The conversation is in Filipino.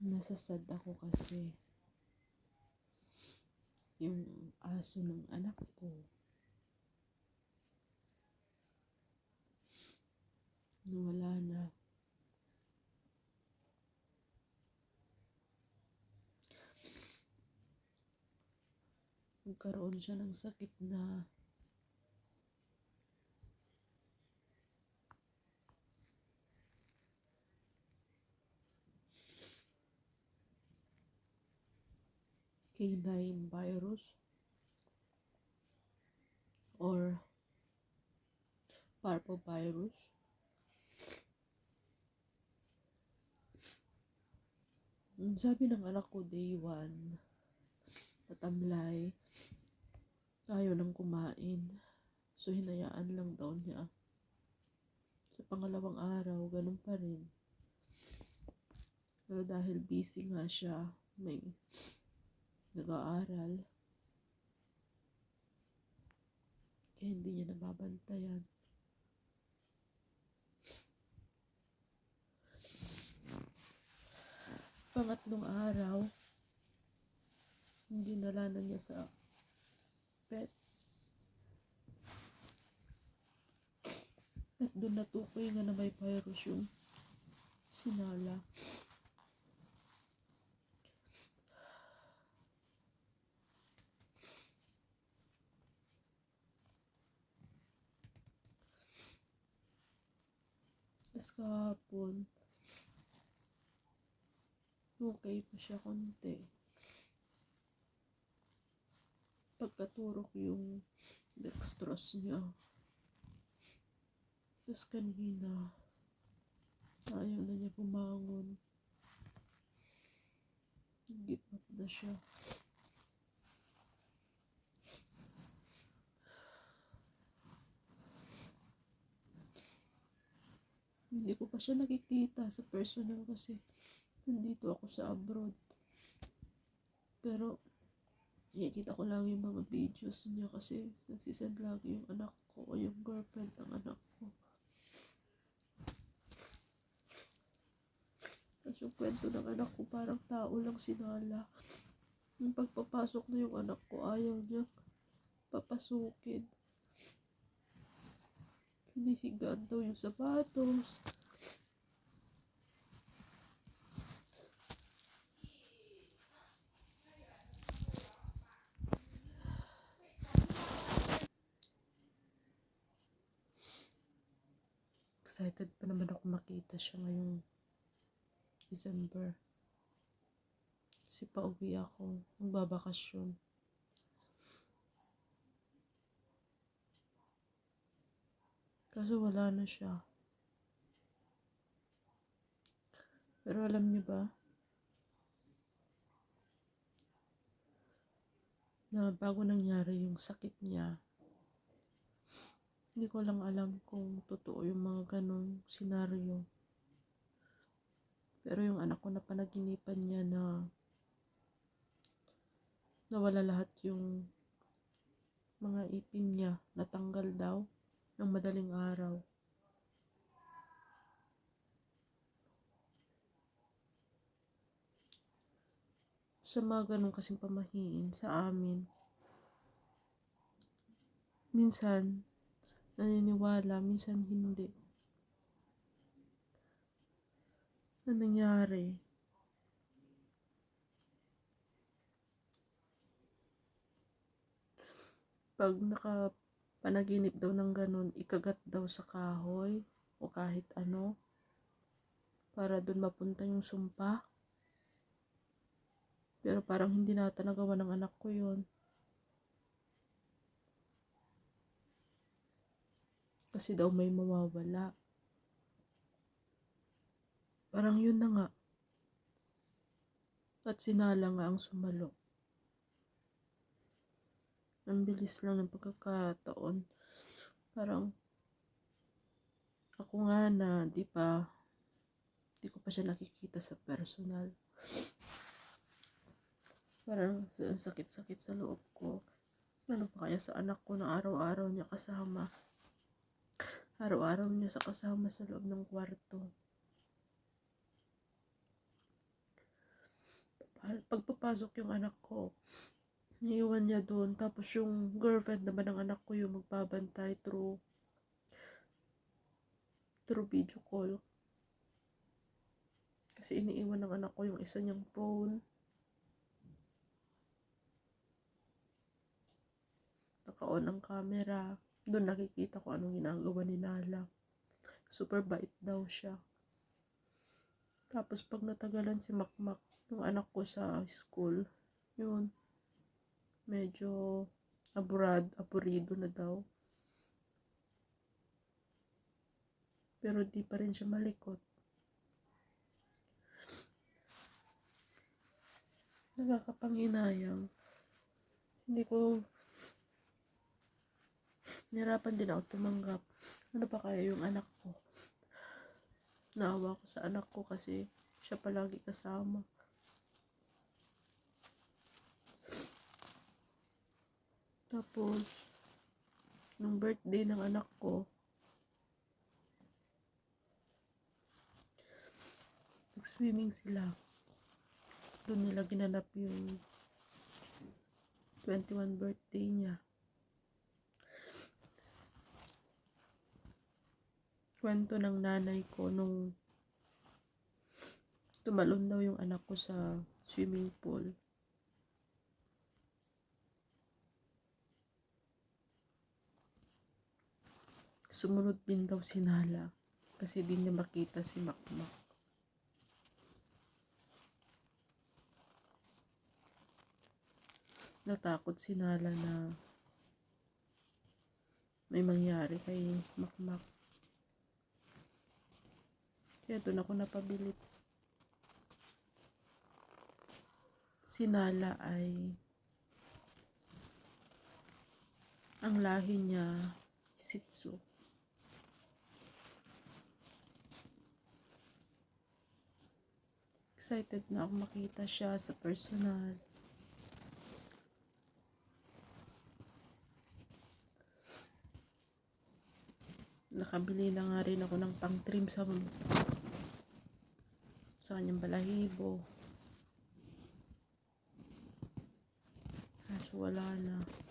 Nasasad ako kasi yung aso ng anak ko nawala na. Nagkaroon siya ng sakit na canine virus or parvovirus. Sabi ng anak ko day one, patamlay, ayaw nang kumain. So, hinayaan lang daw niya. Sa pangalawang araw, ganun pa rin. Pero dahil busy nga siya, may nag-aaral, kaya hindi niya nababantayan. Pangatlong araw, hindi nalanan niya sa pet. At doon natukoy nga na may virus yung sinala. Tapos kahapon, okay pa siya konti. Pagkaturok yung dextrose niya. Tapos kanina, ayaw na niya bumangon. Give up na siya. Hindi ko pa siya nakikita sa personal kasi nandito ako sa abroad. Pero, nakikita ko lang yung mga videos niya kasi nagsisend lagi yung anak ko o yung girlfriend ng anak ko. Tapos yung kwento ng anak ko parang tao lang sinala. Yung pagpapasok na yung anak ko, ayaw niya papasukin. Hinihigaan daw yung sapatos. Excited pa naman ako makita siya ngayong December. Kasi pauwi ako. Magbabakasyon. Kaso wala na siya. Pero alam niyo ba? Na bago nangyari yung sakit niya, hindi ko lang alam kung totoo yung mga ganong senaryo. Pero yung anak ko na panaginipan niya na nawala lahat yung mga ipin niya, natanggal daw ng madaling araw. Sa mga ganun kasing pamahiin sa amin. Minsan, naniniwala, minsan hindi. Ano nangyari? Pag nakapanaginip daw ng ganun, ikagat daw sa kahoy o kahit ano para doon mapunta yung sumpa. Pero parang hindi nata nagawa ng anak ko yon Kasi daw may mawawala. Parang yun na nga. At sinala nga ang sumalo. Ang bilis lang ng pagkakataon. Parang ako nga na, di pa, di ko pa siya nakikita sa personal. Parang sa- ang sakit-sakit sa loob ko. Ano pa kaya sa anak ko na araw-araw niya kasama? Araw-araw niya sa kasama sa loob ng kwarto. pa- pagpapasok yung anak ko, iniwan niya doon. Tapos yung girlfriend naman ng anak ko yung magbabantay through through video call. Kasi iniiwan ng anak ko yung isa niyang phone. Naka-on ang camera. Doon nakikita ko anong ginagawa ni Nala. Super bait daw siya. Tapos pag natagalan si Makmak, yung anak ko sa school, yun, medyo aburad, aburido na daw. Pero di pa rin siya malikot. Nakakapanghinayang. Hindi ko nirapan din ako tumanggap. Ano pa kaya yung anak ko? Naawa ko sa anak ko kasi siya palagi kasama. Tapos, nung birthday ng anak ko, nag-swimming sila. Doon nila ginanap yung 21 birthday niya. Kwento ng nanay ko nung tumalon daw yung anak ko sa swimming pool. Sumunod din daw si Nala kasi di niya makita si Makmak. Natakot si Nala na may mangyari kay Makmak. Kaya doon ako napabilit. Si Nala ay ang lahi niya Shih Tzu. Excited na ako makita siya sa personal. Nakabili na nga rin ako ng pang trim sa sa kanyang balahibo. Kaso wala na.